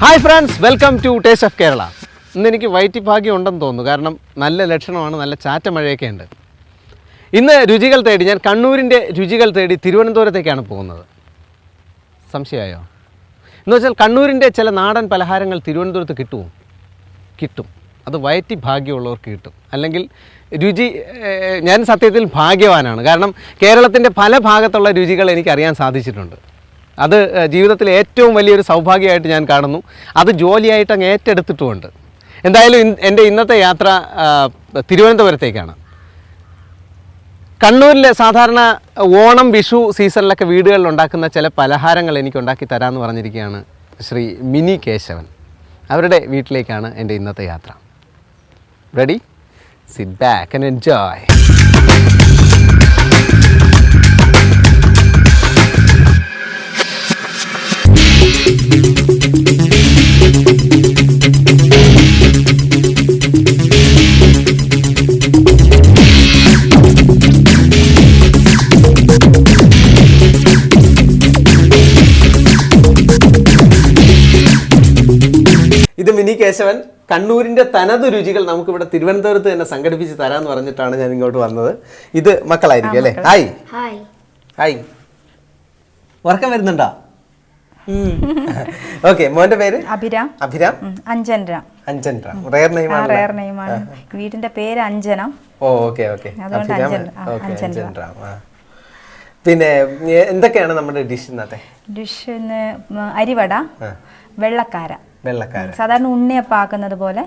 Hi friends welcome to taste of Kerala. ഇന്ന് എനിക്ക് വൈറ്റി ഭാഗ്യം ഉണ്ടെന്ന് തോന്നുന്നു. കാരണം നല്ല ലക്ഷണമാണ് നല്ല ചാറ്റ മഴയൊക്കെ ഉണ്ട്. ഇന്ന് രുചികൾ തേടി ഞാൻ കണ്ണൂരിന്റെ രുചികൾ തേടി തിരുവനന്തപുരത്തേക്കാണ് പോകുന്നത്. സംശയമായോ? എന്ന് വെച്ചാൽ കണ്ണൂരിന്റെ ചില നാടൻ പലഹാരങ്ങൾ തിരുവനന്തപുരത്ത് കിട്ടുമോ? കിട്ടും. അത് വയറ്റി ഭാഗ്യമുള്ളവർക്ക് കിട്ടും. അല്ലെങ്കിൽ രുചി ഞാൻ സത്യത്തിൽ ഭാഗ്യവാനാണ്. കാരണം കേരളത്തിന്റെ പല ഭാഗത്തുള്ള രുചികൾ എനിക്ക് അറിയാൻ സാധിച്ചിട്ടുണ്ട്. അത് ജീവിതത്തിലെ ഏറ്റവും വലിയൊരു സൗഭാഗ്യമായിട്ട് ഞാൻ കാണുന്നു. അത് ജോലിയായിട്ട് അങ്ങ് ഏറ്റെടുത്തിട്ടുമുണ്ട്. എന്തായാലും എന്റെ ഇന്നത്തെ യാത്ര തിരുവനന്തപുരത്തേക്കാണ്. കണ്ണൂരിൽ സാധാരണ ഓണം വിഷു സീസണിലൊക്കെ വീടുകളിൽ ഉണ്ടാക്കുന്ന ചില പലഹാരങ്ങൾ എനിക്ക് ഉണ്ടാക്കി തരാമെന്ന് പറഞ്ഞിരിക്കുകയാണ് ശ്രീ മിനി കേശവൻ. അവരുടെ വീട്ടിലേക്കാണ് എന്റെ ഇന്നത്തെ യാത്ര. Ready sit back and enjoy ഇത് മിനി കേശവൻ കണ്ണൂരിന്റെ തനത് രുചികൾ നമുക്കിവിടെ തിരുവനന്തപുരത്ത് തന്നെ സംഘടിപ്പിച്ച് തരാമെന്ന് പറഞ്ഞിട്ടാണ് ഞാൻ ഇങ്ങോട്ട് വന്നത്. ഇത് മക്കളായിരിക്കും അല്ലേ? ഹായ്. ഹായ്. ഹായ്. ഉറക്കം വരുന്നുണ്ടോ? ഓക്കെ മോന്റെ പേര്? അഭിരാം. അഭിരാം? അഞ്ജൻ രാം അഞ്ചൻ റാം റയർ നെയിം ആ ആണ്. റയർ നെയിമാണ് വീടിന്റെ പേര് അഞ്ജന. ഓ ഓക്കെ ഓക്കെ. അഞ്ജൻ പിന്നെ എന്തൊക്കെയാണ് നമ്മുടെ ഡിഷ് ഇന്നത്തെ? ഡിഷ് അരിവട ആ. വെള്ളക്കാര സാധാരണ ഉണ്ണിയപ്പാക്കുന്നത് പോലെ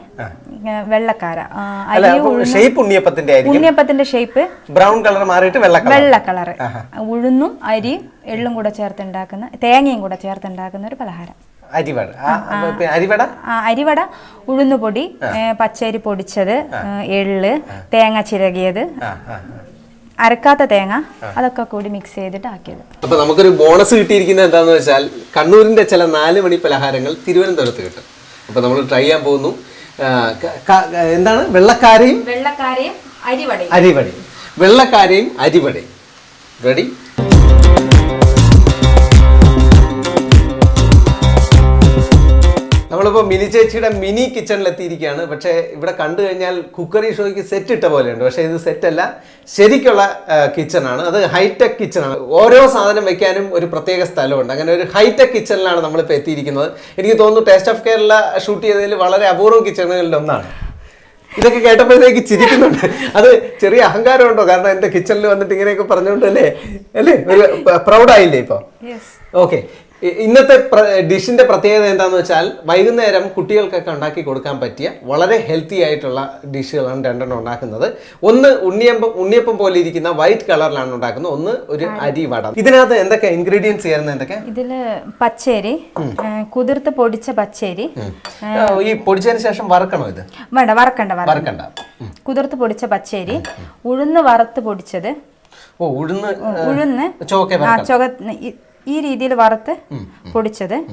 വെള്ളക്കാര. ഷേപ്പ് ഉണ്ണിയപ്പത്തിന്റെ ഉണ്ണിയപ്പത്തിന്റെ ഷേപ്പ് ബ്രൗൺ കളർ മാറിയിട്ട് വെള്ള കളർ വെള്ള ഉഴുന്നും അരിയും എള്ളും കൂടെ ചേർത്തുണ്ടാക്കുന്ന തേങ്ങയും കൂടെ ചേർത്തുണ്ടാക്കുന്ന ഒരു പലഹാരം. അരിവട. അരിവട? അരിവട ഉഴുന്നുപൊടി പച്ചരി പൊടിച്ചത് എൾ എള്ള് തേങ്ങ ചിരകിയത്. അരക്കാത്ത തേങ്ങ അതൊക്കെ കൂടി മിക്സ് ചെയ്തിട്ട് ആക്കിയത്. അപ്പൊ നമുക്കൊരു ബോണസ് കിട്ടിയിരിക്കുന്നത് എന്താണെന്ന് വെച്ചാൽ കണ്ണൂരിന്റെ ചില നാല് മണി പലഹാരങ്ങൾ തിരുവനന്തപുരത്ത് കിട്ടും. അപ്പൊ നമ്മൾ ട്രൈ ചെയ്യാൻ പോകുന്നു. എന്താണ്? വെള്ളക്കാരയും വെള്ളക്കാരയും അരിവടയും. അരിവടയും. വെള്ളക്കാരയും അരിവടയും. റെഡി നമ്മളിപ്പോൾ മിനി ചേച്ചിയുടെ മിനി കിച്ചണിൽ എത്തിയിരിക്കുകയാണ് പക്ഷേ ഇവിടെ കണ്ടു കഴിഞ്ഞാൽ കുക്കറി ഷോയ്ക്ക് സെറ്റ് ഇട്ട പോലെയുണ്ട്. പക്ഷേ ഇത് സെറ്റല്ല ശരിക്കുള്ള കിച്ചണാണ് അത് ഹൈടെക് കിച്ചണാണ് ഓരോ സാധനം വെക്കാനും ഒരു പ്രത്യേക സ്ഥലമുണ്ട്. അങ്ങനെ ഒരു ഹൈടെക് കിച്ചണിലാണ് നമ്മളിപ്പോൾ എത്തിയിരിക്കുന്നത്. എനിക്ക് തോന്നുന്നു ടേസ്റ്റ് ഓഫ് കേരള ഷൂട്ട് ചെയ്തതിൽ വളരെ അപൂർവം കിച്ചണുകളിൽ ഒന്നാണ്. ഇതൊക്കെ കേട്ടപ്പോഴത്തേക്ക് ചിരിക്കുന്നുണ്ട്. അത് ചെറിയ അഹങ്കാരമുണ്ടോ? കാരണം എന്റെ കിച്ചണിൽ വന്നിട്ട് ഇങ്ങനെയൊക്കെ പറഞ്ഞുകൊണ്ട് അല്ലേ? അല്ലേ ഒരു പ്രൗഡായില്ലേ ഇപ്പോൾ ഓക്കെ ഇന്നത്തെ ഡിഷിന്റെ പ്രത്യേകത എന്താന്ന് വെച്ചാൽ വൈകുന്നേരം കുട്ടികൾക്കൊക്കെ ഉണ്ടാക്കി കൊടുക്കാൻ പറ്റിയ വളരെ ഹെൽത്തി ആയിട്ടുള്ള ഡിഷുകളാണ് രണ്ടെണ്ണം ഉണ്ടാക്കുന്നത്. ഒന്ന് ഉണ്ണിയപ്പം ഉണ്ണിയപ്പം പോലെ ഇരിക്കുന്ന വൈറ്റ് കളറിലാണ് ഉണ്ടാക്കുന്നത്. ഒന്ന് ഒരു അരി. വട. ഇതിനകത്ത് എന്തൊക്കെ ഇൻഗ്രീഡിയൻസ് ചേരുന്നത് എന്തൊക്കെ? ഇതിൽ പച്ചേരി കുതിർത്ത് പൊടിച്ച പച്ചേരി ഈ പൊടിച്ചതിന് ശേഷം വറുക്കണോ ഇത്? വേണ്ട വറക്കണ്ട വറക്കണ്ട. കുതിർത്ത് പൊടിച്ച പച്ചേരി ഉഴുന്ന് വറുത്ത് പൊടിച്ചത്. ഓ ഉഴുന്ന് ഉഴുന്ന് ചോക്കെ ഈ- രീതിയിൽ വറുത്ത് പൊടിച്ചത്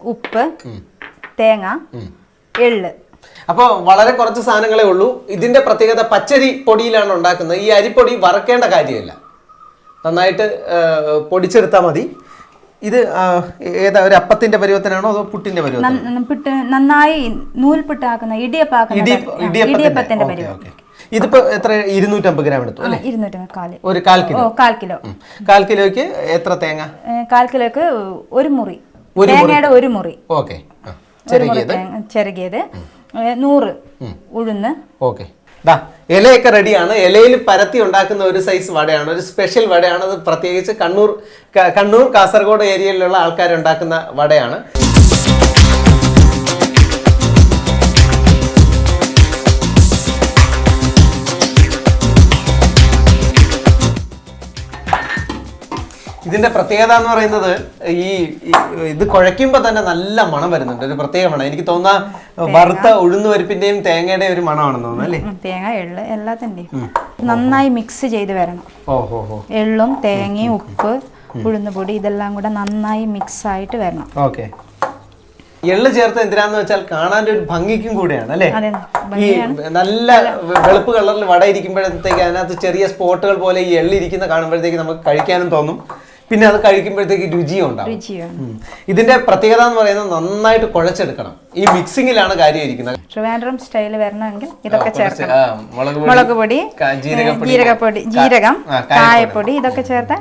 ഉപ്പ് തേങ്ങ എള്ള്. അപ്പോൾ വളരെ കുറച്ച് സാധനങ്ങളേ ഉള്ളൂ. ഇതിന്റെ പ്രത്യേകത പച്ചരി പൊടിയിലാണ് ഉണ്ടാക്കുന്നത്. ഈ അരിപ്പൊടി വറക്കേണ്ട കാര്യമില്ല. നന്നായിട്ട് പൊടിച്ചെടുത്താൽ മതി. ഇത് ഏതാ ഒരു അപ്പത്തിന്റെ പരുവത്തിനാണോ അതോ പുട്ടിന്റെ പരുവത്തിനാണോ? നന്ന- ന- പിട്ട് നന്നായി നൂൽപിട്ടാക്കുന്ന ഇടിയപ്പാക്കുന്ന ഇടി ഇടിയപ്പത്തിന്റെ. ഇടിയപ്പത്തിന്റെ ഓക്കേ, പരിവം. ഓക്കേ. ഇതിപ്പോ എത്ര? ഇരുന്നൂറ്റമ്പത് ഗ്രാം എടുത്തു അല്ലേ? ഇരുന്നൂറ്റി കാൽ ഒരു കാൽ കിലോ. കാൽ കിലോ. കാൽ കിലോയ്ക്ക് എത്ര തേങ്ങ? കാൽ കിലോക്ക് ഒരു മുറി. തേങ്ങയുടെ ഒരു മുറി. ഓക്കെ. ചെറുകിയത്? നൂറ് ഉഴുന്ന്. ഓക്കെ. ദാ ഇലയൊക്കെ റെഡിയാണ്. ഇലയിൽ പരത്തി ഉണ്ടാക്കുന്ന ഒരു സൈസ് വടയാണ്. ഒരു സ്പെഷ്യൽ വടയാണ് അത് പ്രത്യേകിച്ച് കണ്ണൂർ കണ്ണൂർ കാസർഗോഡ് ഏരിയയിലുള്ള ആൾക്കാർ ഉണ്ടാക്കുന്ന വടയാണ്. ഇതിന്റെ പ്രത്യേകത എന്ന് പറയുന്നത് ഈ ഇത് കുഴയ്ക്കുമ്പോൾ തന്നെ നല്ല മണം വരുന്നുണ്ട്. ഒരു പ്രത്യേക മണം. എനിക്ക് തോന്നുന്ന വറുത്ത ഉഴുന്നുപരിപ്പിന്റെയും തേങ്ങയുടെയും ഒരു മണമാണെന്ന് തോന്നുന്നു അല്ലേ? തേങ്ങ എള്ള് എല്ലാത്തിന്റെയും. നന്നായി മിക്സ് ചെയ്ത് വരണം. എള്ളും തേങ്ങയും ഉപ്പ് ഉഴുന്നുപൊടി ഇതെല്ലാം കൂടെ നന്നായി മിക്സ് ആയിട്ട് വരണം. ഓക്കെ. എള്ള് ചേർത്ത് എന്തിനാന്ന് വെച്ചാൽ കാണാൻ ഒരു ഭംഗിക്കും കൂടെയാണ് അല്ലേ? ഈ നല്ല വെളുപ്പ് കളറിൽ വട ഇരിക്കുമ്പോഴത്തേക്ക് അതിനകത്ത് ചെറിയ സ്പോട്ടുകൾ പോലെ ഈ എള്ള് ഇരിക്കുന്ന കാണുമ്പോഴത്തേക്ക് നമുക്ക് കഴിക്കാനും തോന്നും. പിന്നെ അത് കഴിക്കുമ്പോഴത്തേക്ക് രുചിയും ഉണ്ടാവും. ഇതിന്റെ പ്രത്യേകത എന്ന് പറയുന്നത് നന്നായിട്ട് കുഴച്ചെടുക്കണം. ഈ മിക്സിംഗിലാണ് കാര്യം ഇരിക്കുന്നത് ട്രിവാൻഡ്രം സ്റ്റൈൽ വരണമെങ്കിൽ ഇതൊക്കെ ചേർക്കണം. മുളക് പൊടി ജീരകപ്പൊടി, ജീരകം കായപ്പൊടി. ഇതൊക്കെ ചേർത്ത്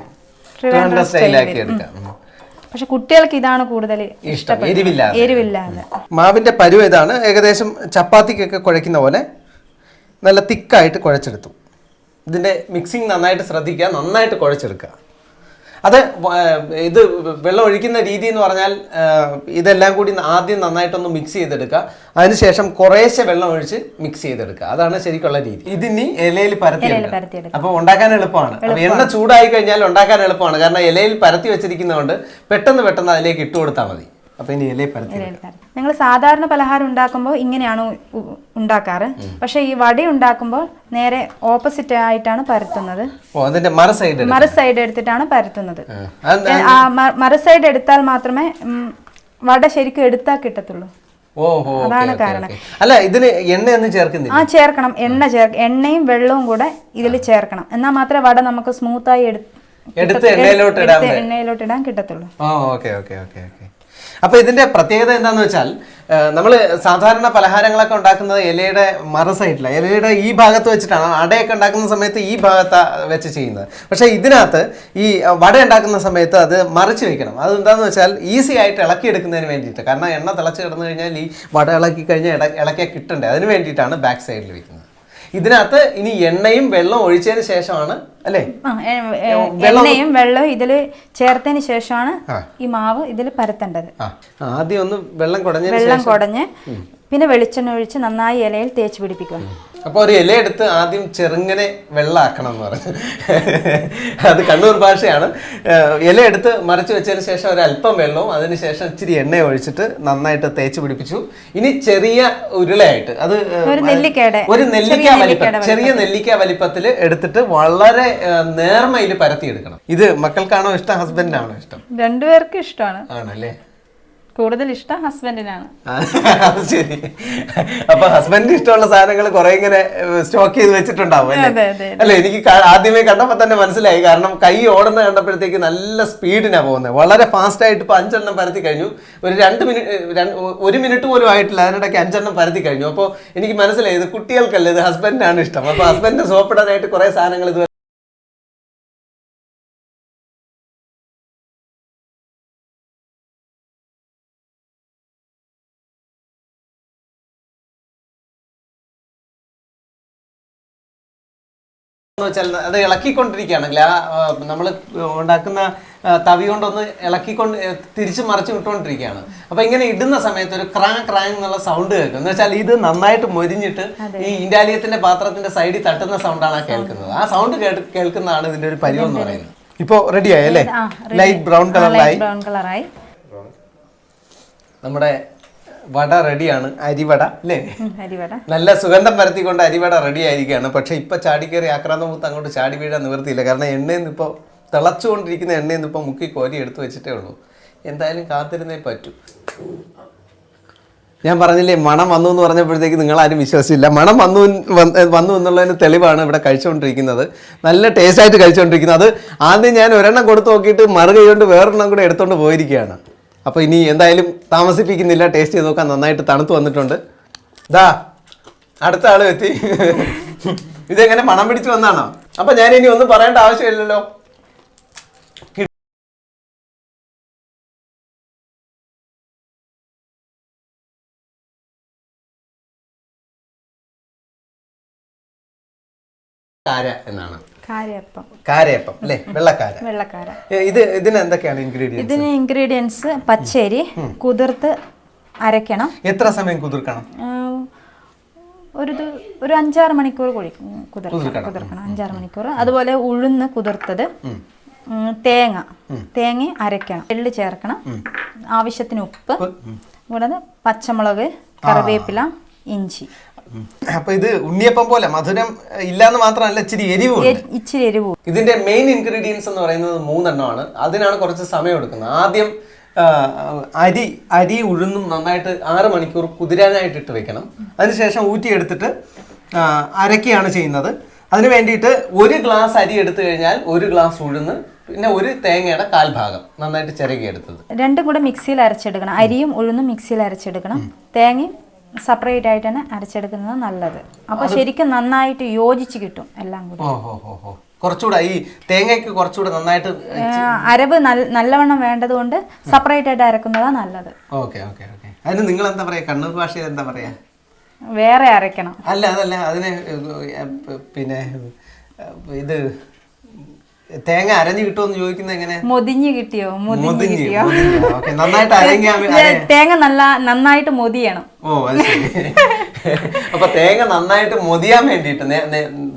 ട്രിവാൻഡ്രം സ്റ്റൈലാക്കി എടുക്കാം. പക്ഷെ കുട്ടികൾക്ക് ഇതാണ് കൂടുതൽ എരിവില്ലാതെ. മാവിന്റെ പരുവ ഇതാണ്. ഏകദേശം ചപ്പാത്തിക്കൊക്കെ കുഴയ്ക്കുന്ന പോലെ നല്ല തിക്കായിട്ട് കുഴച്ചെടുത്തു. ഇതിന്റെ മിക്സിംഗ് നന്നായിട്ട് ശ്രദ്ധിക്കുക നന്നായിട്ട് കുഴച്ചെടുക്കുക. അത് ഇത് വെള്ളം ഒഴിക്കുന്ന രീതി എന്ന് പറഞ്ഞാൽ ഇതെല്ലാം കൂടി ആദ്യം നന്നായിട്ടൊന്ന് മിക്സ് ചെയ്തെടുക്കുക. അതിനുശേഷം കുറേശ്ശെ വെള്ളം ഒഴിച്ച് മിക്സ് ചെയ്തെടുക്കുക. അതാണ് ശരിക്കുള്ള രീതി. ഇതിനി ഇലയിൽ പരത്തി പരത്തിയെടുക്കുക. അപ്പോൾ ഉണ്ടാക്കാൻ എളുപ്പമാണ്. അപ്പോൾ എണ്ണ ചൂടായി കഴിഞ്ഞാൽ ഉണ്ടാക്കാൻ എളുപ്പമാണ്. കാരണം ഇലയിൽ പരത്തി വെച്ചിരിക്കുന്നതുകൊണ്ട് പെട്ടെന്ന് പെട്ടെന്ന് അതിലേക്ക് ഇട്ട് കൊടുത്താൽ മതി. നിങ്ങൾ സാധാരണ പലഹാരം ഉണ്ടാക്കുമ്പോൾ ഇങ്ങനെയാണ് ഉണ്ടാക്കാറ്. പക്ഷെ ഈ വടി ഉണ്ടാക്കുമ്പോൾ നേരെ ഓപ്പോസിറ്റ് ആയിട്ടാണ് പരത്തുന്നത്. മറ സൈഡ് എടുത്തിട്ടാണ് പരത്തുന്നത്. മറ സൈഡ് എടുത്താൽ മാത്രമേ വട ശരിക്കും എടുത്താൽ കിട്ടത്തുള്ളൂ. അതാണ് കാരണം. അല്ല ഇതിന് എണ്ണയൊന്നും ചേർക്കുന്നില്ല? ആ ചേർക്കണം. എണ്ണ ചേർ എണ്ണയും വെള്ളവും കൂടെ ഇതിൽ ചേർക്കണം. എന്നാൽ മാത്രമേ വട നമുക്ക് സ്മൂത്തായി എടുത്ത് എണ്ണയിലോട്ട് ഇടാൻ കിട്ടത്തുള്ളൂ. Okay okay okay okay. അപ്പൊ ഇതിന്റെ പ്രത്യേകത എന്താന്ന് വെച്ചാൽ നമ്മൾ സാധാരണ പലഹാരങ്ങളൊക്കെ ഉണ്ടാക്കുന്നത് ഇലയുടെ മറ സൈഡിലാണ് ഇലയുടെ ഈ ഭാഗത്ത് വെച്ചിട്ടാണ് അടയൊക്കെ ഉണ്ടാക്കുന്ന സമയത്ത് ഈ ഭാഗത്ത് വെച്ച് ചെയ്യുന്നത്. പക്ഷേ ഇതിനകത്ത് ഈ വട ഉണ്ടാക്കുന്ന സമയത്ത് അത് മറിച്ച് വെക്കണം. അത് എന്താന്ന് വെച്ചാൽ ഈസി ആയിട്ട് ഇളക്കി എടുക്കുന്നതിന് വേണ്ടിയിട്ട്. കാരണം എണ്ണ തിളച്ച് കിടന്നു കഴിഞ്ഞാൽ ഈ വട ഇളക്കി കഴിഞ്ഞാൽ ഇളക്കിയാൽ കിട്ടണ്ടേ? അതിന് വേണ്ടിയിട്ടാണ് ബാക്ക് സൈഡിൽ വെക്കുന്നത്. ഇതിനകത്ത് ഇനി എണ്ണയും വെള്ളവും ഒഴിച്ചതിന് ശേഷമാണ് അല്ലേ? എണ്ണയും വെള്ളവും ഇതിൽ ചേർത്തതിന് ശേഷമാണ് ഈ മാവ് ഇതിൽ പരത്തേണ്ടത്. ആദ്യം ഒന്ന് വെള്ളം കുടഞ്ഞ് വെള്ളം കുടഞ്ഞ് പിന്നെ വെളിച്ചെണ്ണ ഒഴിച്ച് നന്നായി ഇലയിൽ തേച്ച് പിടിപ്പിക്കുക. അപ്പോൾ ഒരു ഇല എടുത്ത് ആദ്യം ചെറുങ്ങനെ വെള്ളാക്കണം എന്ന് പറഞ്ഞു. അത് കണ്ണൂർ ഭാഷയാണ്. ഇല എടുത്ത് മറിച്ച് വെച്ചതിന് ശേഷം ഒരു അല്പം വെള്ളവും അതിനുശേഷം ഇച്ചിരി എണ്ണ ഒഴിച്ചിട്ട് നന്നായിട്ട് തേച്ച് പിടിപ്പിച്ചു. ഇനി ചെറിയ ഉരുളയായിട്ട് അത് ഒരു നെല്ലിക്ക വലിപ്പം ചെറിയ നെല്ലിക്ക വലിപ്പത്തിൽ എടുത്തിട്ട് വളരെ നേർമയിൽ പരത്തിയെടുക്കണം. ഇത് മക്കൾക്കാണോ ഇഷ്ടം ഹസ്ബൻഡിനാണോ ഇഷ്ടം? രണ്ടുപേർക്കും ഇഷ്ടമാണ്. ആണല്ലേ? കൂടുതൽ ഇഷ്ടം ഹസ്ബൻഡിനാണ് ശരി. അപ്പൊ ഹസ്ബൻഡിന് ഇഷ്ടമുള്ള സാധനങ്ങൾ കുറെ ഇങ്ങനെ സ്റ്റോക്ക് ചെയ്ത് വെച്ചിട്ടുണ്ടാവും അല്ലെ? എനിക്ക് ആദ്യമേ കണ്ടപ്പോ തന്നെ മനസ്സിലായി. കാരണം കൈ ഓടുന്ന കണ്ടപ്പോഴത്തേക്ക് നല്ല സ്പീഡിനാ പോകുന്നത്. വളരെ ഫാസ്റ്റ് ആയിട്ട് ഇപ്പൊ അഞ്ചെണ്ണം പരത്തി കഴിഞ്ഞു. ഒരു രണ്ട് മിനിറ്റ് ഒരു മിനിറ്റ് പോലും ആയിട്ടില്ല. അതിനിടയ്ക്ക് അഞ്ചെണ്ണം പരത്തി കഴിഞ്ഞു. അപ്പോൾ എനിക്ക് മനസ്സിലായി ഇത് കുട്ടികൾക്കല്ല ഇത് ഹസ്ബൻഡിനാണ് ഇഷ്ടം. അപ്പൊ ഹസ്ബൻഡിന് സോപ്പിടാനായിട്ട് കുറെ സാധനങ്ങൾ ഇത് വെച്ചാൽ അത് ഇളക്കിക്കൊണ്ടിരിക്കുകയാണെങ്കിൽ ആ നമ്മൾ ഉണ്ടാക്കുന്ന തവി കൊണ്ടൊന്ന് ഇളക്കിക്കൊണ്ട് തിരിച്ച് മറിച്ച് വിട്ടുകൊണ്ടിരിക്കുകയാണ്. അപ്പൊ ഇങ്ങനെ ഇടുന്ന സമയത്ത് ഒരു ക്രാ ക്രാ എന്നുള്ള സൗണ്ട് കേൾക്കും. എന്ന് വെച്ചാൽ ഇത് നന്നായിട്ട് മൊരിഞ്ഞിട്ട് ഈ ഇൻഡാലിയത്തിന്റെ പാത്രത്തിന്റെ സൈഡിൽ തട്ടുന്ന സൗണ്ടാണ് കേൾക്കുന്നത്. ആ സൗണ്ട് കേൾക്കുന്നതാണ് ഇതിന്റെ ഒരു പരിവം എന്ന് പറയുന്നത്. ഇപ്പോ റെഡിയായി അല്ലേ? ലൈറ്റ് ബ്രൗൺ കളറായി നമ്മുടെ വട റെഡിയാണ്. അരിവട അല്ലേ? അരിവട. നല്ല സുഗന്ധം പരത്തിക്കൊണ്ട് അരിവട റെഡി ആയിരിക്കുകയാണ് പക്ഷെ ഇപ്പൊ ചാടിക്കേറി ആക്രാന്തമുത്ത് അങ്ങോട്ട് ചാടി വീഴാൻ നിവർത്തിയില്ല കാരണം എണ്ണയിൽ നിന്ന് ഇപ്പോൾ തിളച്ചുകൊണ്ടിരിക്കുന്ന എണ്ണയിൽ നിന്ന് ഇപ്പോൾ മുക്കി കോരി എടുത്തു വെച്ചിട്ടേ ഉള്ളൂ. എന്തായാലും കാത്തിരുന്നേ പറ്റൂ. ഞാൻ പറഞ്ഞില്ലേ മണം വന്നു എന്ന് പറഞ്ഞപ്പോഴത്തേക്ക് നിങ്ങൾ ആരും വിശ്വസിച്ചില്ല. മണം വന്നു വന്നു എന്നുള്ളതിന് തെളിവാണ് ഇവിടെ കഴിച്ചുകൊണ്ടിരിക്കുന്നത്. നല്ല ടേസ്റ്റ് ആയിട്ട് കഴിച്ചുകൊണ്ടിരിക്കുന്നത്. അത് ആദ്യം ഞാൻ ഒരെണ്ണം കൊടുത്തു നോക്കിയിട്ട് മറുകൈ കൊണ്ട് വേറൊരെണ്ണം കൂടെ എടുത്തുകൊണ്ട് പോയിരിക്കുകയാണ്. അപ്പോൾ ഇനി എന്തായാലും താമസിപ്പിക്കുന്നില്ല. ടേസ്റ്റ് ചെയ്ത് നോക്കാൻ നന്നായിട്ട് തണുത്ത് വന്നിട്ടുണ്ട്. ദാ അടുത്ത ആൾ എത്തി. ഇതെങ്ങനെ മണം പിടിച്ചു വന്നാണോ? അപ്പൊ ഞാൻ ഇനി ഒന്നും പറയേണ്ട ആവശ്യമില്ലല്ലോ. എന്നാണ്. കാര്യപ്പം. അല്ലേ? വെള്ളക്കാര. വെള്ളക്കാര. ഇത് ഇതിന് എന്തൊക്കെയാണ് ഇൻഗ്രീഡിയൻസ് ഇതിന് ഇൻഗ്രീഡിയൻസ് പച്ചരി കുതിർത്ത് അരയ്ക്കണം. എത്ര സമയം കുതിർക്കണം? ഒരു ഒരു അഞ്ചാറ് മണിക്കൂർ കുതിർക്കണം. കുതിർക്കണം. അഞ്ചാറ് മണിക്കൂർ. അതുപോലെ ഉഴുന്ന് കുതിർത്തത്. തേങ്ങ. തേങ്ങ അരയ്ക്കണം. എള്ള് ചേർക്കണം. ആവശ്യത്തിന് ഉപ്പ്. കൂടാതെ പച്ചമുളക് കറിവേപ്പില ഇഞ്ചി. അപ്പൊ ഇത് ഉണ്ണിയപ്പം പോലെ മധുരം ഇല്ലാന്ന് മാത്രമല്ല ഇച്ചിരി എരിവുണ്ട്. എ- ഇച്ചിരി എരിവും. ഇതിന്റെ മെയിൻ ഇൻഗ്രീഡിയൻസ് എന്ന് പറയുന്നത് മൂന്നെണ്ണമാണ്. അതിനാണ് കുറച്ച് സമയം എടുക്കുന്നത്. ആദ്യം അരി അരി ഉഴുന്നും നന്നായിട്ട് ആറ് മണിക്കൂർ കുതിരാനായിട്ട് ഇട്ട് വെക്കണം. അതിനുശേഷം ഊറ്റിയെടുത്തിട്ട് അരക്കുകയാണ് ചെയ്യുന്നത്. അതിന് വേണ്ടിയിട്ട് ഒരു ഗ്ലാസ് അരി എടുത്തു കഴിഞ്ഞാൽ ഒരു ഗ്ലാസ് ഉഴുന്ന് പിന്നെ ഒരു തേങ്ങയുടെ കാൽഭാഗം നന്നായിട്ട് ചിരകിയെടുത്തത് രണ്ടും കൂടെ മിക്സിയിൽ അരച്ചെടുക്കണം. അരിയും ഉഴുന്നും മിക്സിയിൽ അരച്ചെടുക്കണം. തേങ്ങയും സെപ്പറേറ്റ് ആയിട്ട് തന്നെ അരച്ചെടുക്കുന്നത് നല്ലത്. അപ്പൊ ശരിക്കും നന്നായിട്ട് യോജിച്ച് കിട്ടും എല്ലാം കൂടി. കുറച്ചുകൂടെ ഈ തേങ്ങയ്ക്ക് കുറച്ചുകൂടെ നന്നായിട്ട് അരവ് നല്ലവണ്ണം വേണ്ടത് കൊണ്ട് സെപ്പറേറ്റ് ആയിട്ട് അരക്കുന്നതാണ് നല്ലത്. Okay okay okay. അതിന് നിങ്ങൾ എന്താ പറയാ? കണ്ണൂർ ഭാഷയിൽ എന്താ പറയാ? വേറെ അരക്കണം അല്ല അതല്ല. അതിന് പിന്നെ ഇത് തേങ്ങ അരഞ്ഞു കിട്ടുമെന്ന് ചോദിക്കുന്നത് എങ്ങനെ? മൊതിഞ്ഞു കിട്ടിയോ? മൊതിഞ്ഞു കിട്ടിയോ? നന്നായിട്ട് തേങ്ങ നല്ല നന്നായിട്ട് മൊതിയണം. ഓ അത് അപ്പൊ തേങ്ങ നന്നായിട്ട് മൊതിയാൻ വേണ്ടിയിട്ട്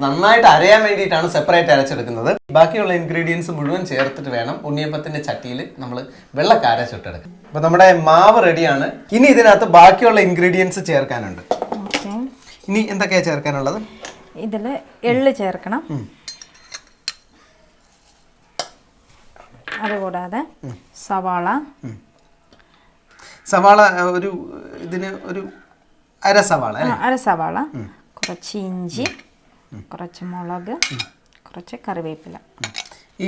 നന്നായിട്ട് അരയാൻ വേണ്ടിയിട്ടാണ് സെപ്പറേറ്റ് അരച്ചെടുക്കുന്നത്. ബാക്കിയുള്ള ഇൻഗ്രീഡിയൻസ് മുഴുവൻ ചേർത്തിട്ട് വേണം. ഉണ്ണിയപ്പത്തിന്റെ ചട്ടിയിൽ നമ്മൾ വെള്ളക്കാര ചുട്ടെടുക്കും അപ്പൊ നമ്മുടെ മാവ് റെഡിയാണ് ഇനി ഇതിനകത്ത് ബാക്കിയുള്ള ഇൻഗ്രീഡിയൻസ് ചേർക്കാനുണ്ട്. ഇനി എന്തൊക്കെയാ ചേർക്കാനുള്ളത്? ഇതിൽ എള്ള് ചേർക്കണം. അതുകൂടാതെ സവാള. സവാള ഒരു ഇതിന് ഒരു അര സവാള അര സവാള. കുറച്ച് ഇഞ്ചി കുറച്ച് മുളക് കുറച്ച് കറിവേപ്പില.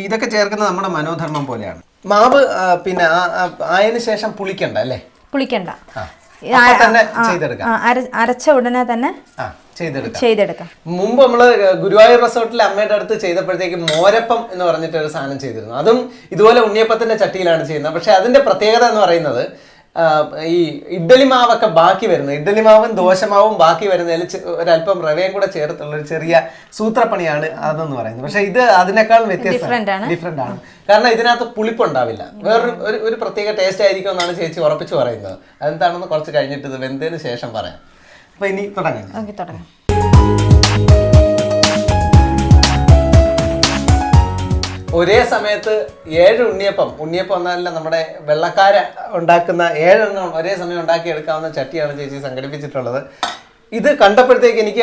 ഇതൊക്കെ ചേർക്കുന്നത് നമ്മുടെ മനോധർമ്മം പോലെയാണ്. മാവ് പിന്നെ ആയതിനു ശേഷം പുളിക്കണ്ട അല്ലേ? പുളിക്കണ്ട. അരച്ച ഉടനെ തന്നെ ചെയ്തെടുക്കാം. മുമ്പ് നമ്മൾ ഗുരുവായൂർ റിസോർട്ടിൽ അമ്മയുടെ അടുത്ത് ചെയ്തപ്പോഴത്തേക്ക് മോരപ്പം എന്ന് പറഞ്ഞിട്ട് ഒരു സാധനം ചെയ്തിരുന്നു. അതും ഇതുപോലെ ഉണ്ണിയപ്പത്തിന്റെ ചട്ടിയിലാണ് ചെയ്യുന്നത്. പക്ഷെ അതിന്റെ പ്രത്യേകത എന്ന് പറയുന്നത് ഈ ഇഡ്ഡലി മാവൊക്കെ ബാക്കി വരുന്നത്. ഇഡ്ഡലി മാവും ദോശമാവും ബാക്കി വരുന്നതിൽ ഒരല്പം റവയും കൂടെ ചേർത്തുള്ള ഒരു ചെറിയ സൂത്രപ്പണിയാണ് അതെന്ന് പറയുന്നത്. പക്ഷെ ഇത് അതിനേക്കാൾ വ്യത്യസ്ത വ്യത്യസ്തമാണ്. ഡിഫറെന്റ് ആണ്. കാരണം ഇതിനകത്ത് പുളിപ്പുണ്ടാവില്ല. വേറൊരു ഒരു ഒരു പ്രത്യേക ടേസ്റ്റ് ആയിരിക്കും എന്നാണ് ചേച്ചി ഉറപ്പിച്ച് പറയുന്നത്. അതെന്താണെന്ന് കുറച്ച് കഴിഞ്ഞിട്ട് ഇത് വെന്തതിന് ശേഷം പറയാം. അപ്പൊ ഇനി തുടങ്ങാം. തുടങ്ങാം. ഒരേ സമയത്ത് ഏഴ് ഉണ്ണിയപ്പം. ഉണ്ണിയപ്പം എന്നല്ല നമ്മുടെ വെള്ളക്കാര ഉണ്ടാക്കുന്ന ഏഴെണ്ണം ഒരേ സമയം ഉണ്ടാക്കി എടുക്കാവുന്ന ചട്ടിയാണ് ചേച്ചി സംഘടിപ്പിച്ചിട്ടുള്ളത്. ഇത് കണ്ടപ്പോഴത്തേക്ക് എനിക്ക്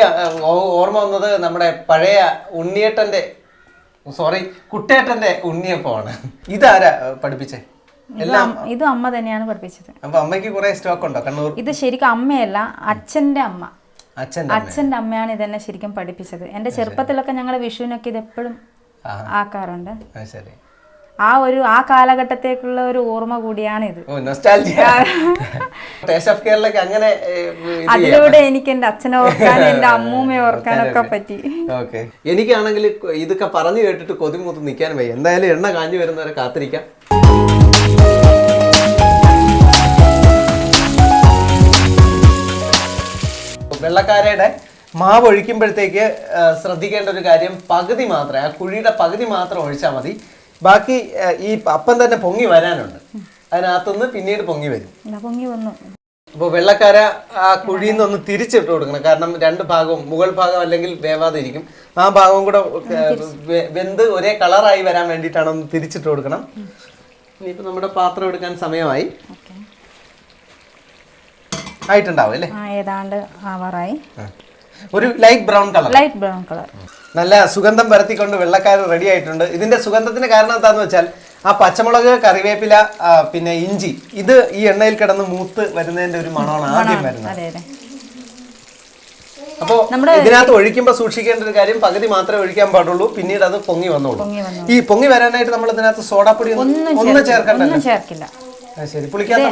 ഓർമ്മ വന്നത് നമ്മുടെ പഴയ ഉണ്ണിയേട്ടന്റെ സോറി കുട്ടേട്ടന്റെ ഉണ്ണിയപ്പമാണ്. ഇതാരാ പഠിപ്പിച്ചേ? ഇത് അമ്മ തന്നെയാണ് പഠിപ്പിച്ചത്. അപ്പൊ അമ്മയ്ക്ക് കുറെ സ്റ്റോക്ക് ഉണ്ടോ? കണ്ണൂർ ഇത് ശരിക്കും അമ്മയല്ല അച്ഛന്റെ അമ്മ. അച്ഛന്റെ അമ്മയാണ് ഇതെന്നെ ശരിക്കും പഠിപ്പിച്ചത്. എന്റെ ചെറുപ്പത്തിലൊക്കെ ഞങ്ങളുടെ വിഷുവിനൊക്കെ ഇത് എപ്പോഴും. ആക്കാറുണ്ട്. ആ, ശരി. ആ ഒരു ആ കാലഘട്ടത്തേക്കുള്ള ഒരു ഓർമ്മ കൂടിയാണ് ഇത്. അങ്ങനെ അതിലൂടെ എനിക്ക് എന്റെ അച്ഛനെ ഓർക്കാൻ എന്റെ അമ്മൂമ്മയെ ഓർക്കാനൊക്കെ പറ്റി. ഓക്കെ എനിക്കാണെങ്കിൽ ഇതൊക്കെ പറഞ്ഞു കേട്ടിട്ട് കൊതിമൂത്ത് നിൽക്കാൻ വയ്യ. എന്തായാലും എണ്ണ കാഞ്ഞു വരുന്നവരെ കാത്തിരിക്കാം. വെള്ളക്കാരയുടെ മാവ് ഒഴിക്കുമ്പോഴത്തേക്ക് ശ്രദ്ധിക്കേണ്ട ഒരു കാര്യം പകുതി മാത്രമേ ആ കുഴിയുടെ പകുതി മാത്രം ഒഴിച്ചാൽ മതി. ബാക്കി ഈ അപ്പം തന്നെ പൊങ്ങി വരാനുണ്ട്. അതിനകത്തുനിന്ന് പിന്നീട് പൊങ്ങി വരും. അപ്പൊ പൊങ്ങി വന്നു. അപ്പോൾ വെള്ളക്കാര ആ കുഴിയിൽ നിന്ന് ഒന്ന് തിരിച്ചിട്ട് കൊടുക്കണം. കാരണം രണ്ട് ഭാഗവും മുകൾ ഭാഗം അല്ലെങ്കിൽ വേവാതെ ഇരിക്കും ആ ഭാഗവും കൂടെ വെന്ത് ഒരേ കളറായി വരാൻ വേണ്ടിയിട്ടാണ് ഒന്ന് തിരിച്ചിട്ട് കൊടുക്കണം. ഇനിയിപ്പോൾ നമ്മുടെ പാത്രം എടുക്കാൻ സമയമായി. ആയിട്ടുണ്ടാവും അല്ലേ? ഏതാണ്ട് ആവാറായി. ഒരു light brown colour light brown colour നല്ല സുഗന്ധം പരത്തിക്കൊണ്ട് വെള്ളക്കാരൻ റെഡി ആയിട്ടുണ്ട്. ഇതിന്റെ സുഗന്ധത്തിന് കാരണം എന്താന്ന് വെച്ചാൽ ആ പച്ചമുളക് കറിവേപ്പില പിന്നെ ഇഞ്ചി ഇത് ഈ എണ്ണയിൽ കിടന്ന് മൂത്ത് വരുന്നതിന്റെ ഒരു മണമാണ് ആദ്യം വരുന്നത്. അപ്പോൾ ഇതിനകത്ത് ഒഴിക്കുമ്പോൾ സൂക്ഷിക്കേണ്ട ഒരു കാര്യം പകുതി മാത്രമേ ഒഴിക്കാൻ പാടുള്ളൂ. പിന്നീട് അത് പൊങ്ങി വന്നോളൂ. ഈ പൊങ്ങി വരാനായിട്ട് നമ്മൾ ഇതിനകത്ത് സോഡാപ്പൊടി ഒന്നും ഒന്നും ചേർക്കണ്ട ഒന്നും ചേർക്കില്ല. ആ, ശരി. പുളിക്കാത്ത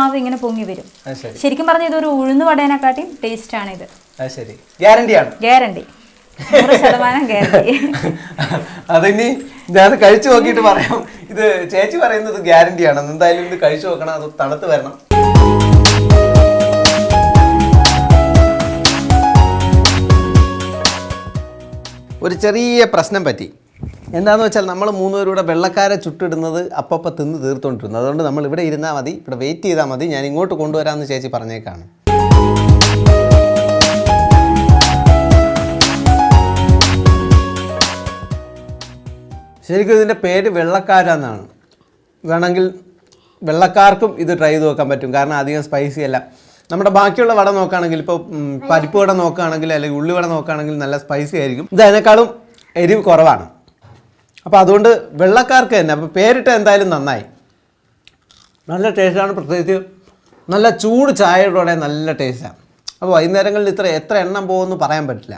മാവ് ഇങ്ങനെ പൊങ്ങി വരും. ശരിക്കും പറഞ്ഞാൽ ഇതൊരു ഉഴുന്ന് വടേനെക്കാട്ടിയും ടേസ്റ്റ് ആണ് ഇത് ശരി. ഗ്യാരണ്ടിയാണ്. ഗ്യാരണ്ടി. ശതമാനം ഗ്യാരണ്ടി. അതിനി ഞാൻ കഴിച്ചു നോക്കിയിട്ട് പറയാം. ഇത് ചേച്ചി പറയുന്നത് ഗ്യാരണ്ടിയാണ്. എന്തായാലും ഇത് കഴിച്ചു നോക്കണം. അത് തണുത്ത് വരണം. ഒരു ചെറിയ പ്രശ്നം പറ്റി. എന്താന്ന് വെച്ചാൽ നമ്മൾ മൂന്നുപേരൂടെ വെള്ളക്കാരെ ചുട്ടിടുന്നത് അപ്പപ്പം തിന്ന് തീർത്തുകൊണ്ടിരുന്നു അതുകൊണ്ട് നമ്മൾ ഇവിടെ ഇരുന്നാൽ മതി. ഇവിടെ വെയിറ്റ് ചെയ്താൽ മതി. ഞാൻ ഇങ്ങോട്ട് കൊണ്ടുവരാമെന്ന് ചേച്ചി പറഞ്ഞേക്കാണ്. ശരിക്കും ഇതിന്റെ പേര് വെള്ളക്കാരാന്നാണ്. വേണമെങ്കിൽ വെള്ളക്കാർക്കും ഇത് ട്രൈ ചെയ്ത് നോക്കാൻ പറ്റും. കാരണം അധികം സ്പൈസി അല്ല. നമ്മുടെ ബാക്കിയുള്ള വട നോക്കുകയാണെങ്കിൽ ഇപ്പോൾ പരിപ്പ് വട നോക്കുകയാണെങ്കിൽ അല്ലെങ്കിൽ ഉള്ളി വട നോക്കുകയാണെങ്കിൽ നല്ല സ്പൈസി ആയിരിക്കും. ഇത് അതിനേക്കാളും എരിവ് കുറവാണ്. അപ്പോൾ അതുകൊണ്ട് വെള്ളക്കാർക്ക് തന്നെ അപ്പോൾ പേരിട്ട് എന്തായാലും നന്നായി. നല്ല ടേസ്റ്റാണ് പ്രത്യേകിച്ച് നല്ല ചൂട് ചായയോടെ നല്ല ടേസ്റ്റാണ് അപ്പോൾ വൈകുന്നേരങ്ങളിൽ ഇത്ര എത്ര എണ്ണം പോകുമെന്ന് പറയാൻ പറ്റില്ല.